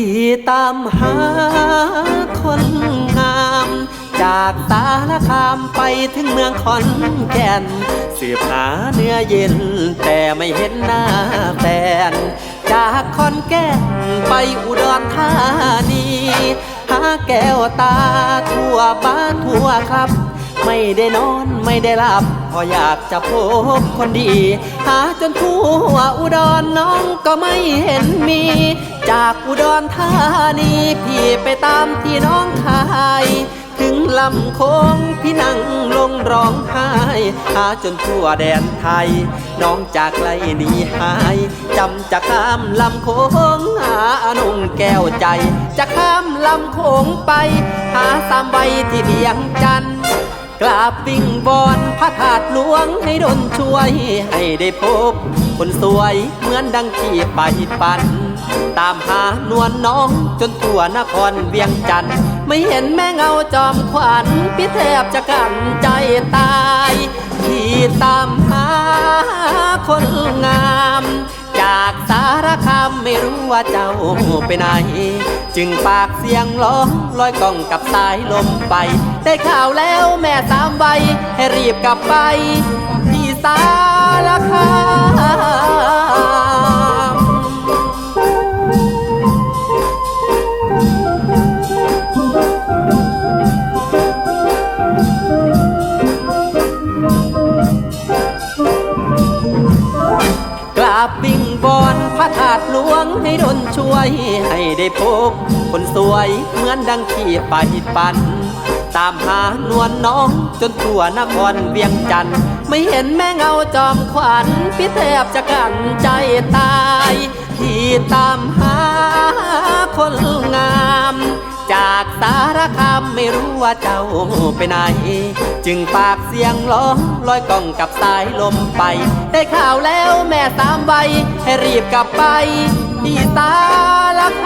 พี่ตามหาคนงาม จากสารคามไปถึงเมืองขอนแก่นสืบหาเนื้อเย็น แต่ไม่เห็นหน้าแฟนจากขอนแก่นไปอุดรธานี หาแก้วตาทั่วบ้านทั่วครับ ไม่ได้นอนไม่ได้หลับเพราะอยากจะพบคนดี หาจนทั่วอุดรน้องก็ไม่เห็นมี จากอุดรธานีพี่ไปตามที่น้องคายถึงลำโค้งพี่นั่งลงร้องไห้ หาจนทั่วแดนไทย น้องจากไกลหนีหายจำจะข้ามลำโค้งหาอนงแก้วใจ จะข้ามลำโค้งไป หาสามใบที่เดียงจันท กราบวิ่งบอนพระธาตุหลวงให้ดนช่วย ให้ได้พบ คนสวยเหมือนดังที่ไปปัน ตามหานวลน้องจนทั่วนครเวียงจันทร์ไม่เห็นแม่เงาจอมขวัญพี่แทบจะกันใจตาย ที่ตามหา ว่าเจ้าไปไหน จึงปากเสียงร้องลอยกล้องกับสายลมไป ได้ข่าวแล้วแม่สามใบให้รีบกลับไป ที่สารคาม ให้ดนช่วยให้ได้พบ คนสวยเหมือนดังที่ไปปัน ตามหานวลน้องจนทั่วนครเวียงจันทน์ไม่เห็นแม่เงาจอมขวัญพี่แทบจะกันใจตายที่ตามหาคนงามจากสารคามไม่รู้ว่าเจ้าไปไหน จึงปากเสียงร้องลอยกล่องกับสายลมไป ได้ข่าวแล้วแม่สามใบให้รีบกลับไป ที่สารคาม